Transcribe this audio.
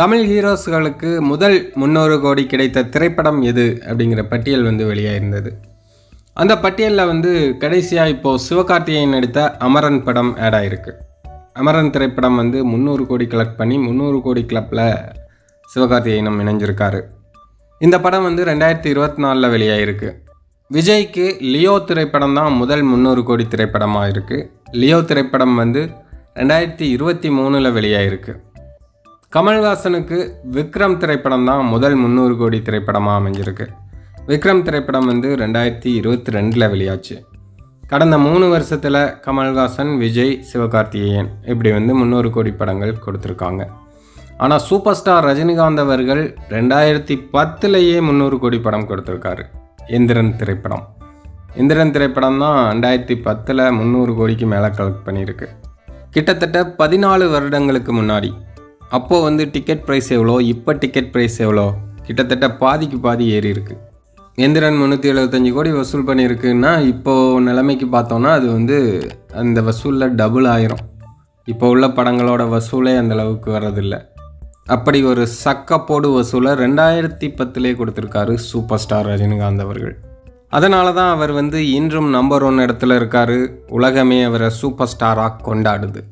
தமிழ் ஹீரோஸ்களுக்கு முதல் முந்நூறு கோடி கிடைத்த திரைப்படம் எது அப்படிங்கிற பட்டியல் வந்து வெளியாயிருந்தது. அந்த பட்டியலில் வந்து கடைசியாக இப்போது சிவகார்த்திகேயன் நடித்த அமரன் படம் ஆட் ஆகிருக்கு அமரன் திரைப்படம் வந்து முந்நூறு கோடி கலெக்ட் பண்ணி முந்நூறு கோடி கிளப்பில் சிவகார்த்திகேயனம் இணைஞ்சிருக்காரு. இந்த படம் வந்து ரெண்டாயிரத்தி இருபத்தி நாலில் வெளியாகிருக்கு விஜய்க்கு லியோ திரைப்படம் தான் முதல் முந்நூறு கோடி திரைப்படமாக இருக்குது லியோ திரைப்படம் வந்து ரெண்டாயிரத்தி இருபத்தி மூணில் வெளியாகிருக்கு கமல்ஹாசனுக்கு விக்ரம் திரைப்படம் தான் முதல் முந்நூறு கோடி திரைப்படமாக அமைஞ்சிருக்கு. விக்ரம் திரைப்படம் வந்து ரெண்டாயிரத்தி இருபத்தி ரெண்டில் வெளியாச்சு. கடந்த மூணு வருஷத்தில் கமல்ஹாசன் விஜய் சிவகார்த்திகேயன் இப்படி வந்து முந்நூறு கோடி படங்கள் கொடுத்துருக்காங்க. ஆனால் சூப்பர் ஸ்டார் ரஜினிகாந்த் அவர்கள் ரெண்டாயிரத்தி பத்துலேயே முந்நூறு கோடி படம் கொடுத்துருக்காரு. எந்திரன் திரைப்படம். எந்திரன் திரைப்படம் தான் ரெண்டாயிரத்தி பத்தில் முந்நூறு கோடிக்கு மேலே கலெக்ட் பண்ணியிருக்கு. கிட்டத்தட்ட பதினாலு வருடங்களுக்கு முன்னாடி அப்போது வந்து டிக்கெட் ப்ரைஸ் எவ்வளோ? இப்போ டிக்கெட் ப்ரைஸ் எவ்வளோ? கிட்டத்தட்ட பாதிக்கு பாதி ஏறி இருக்கு. எந்திரன் முந்நூற்றி எழுபத்தஞ்சு கோடி வசூல் பண்ணியிருக்குன்னா இப்போது நிலைமைக்கு பார்த்தோன்னா அது வந்து அந்த வசூலில் டபுள் ஆயிரும். இப்போ உள்ள படங்களோட வசூலே அந்த அளவுக்கு வர்றதில்ல. அப்படி ஒரு சக்கப்போடு வசூலை ரெண்டாயிரத்தி பத்திலே கொடுத்துருக்காரு சூப்பர் ஸ்டார் ரஜினிகாந்த் அவர்கள். அதனால தான் அவர் வந்து இன்றும் நம்பர் ஒன் இடத்துல இருக்காரு. உலகமே அவரை சூப்பர் ஸ்டாராக கொண்டாடுது.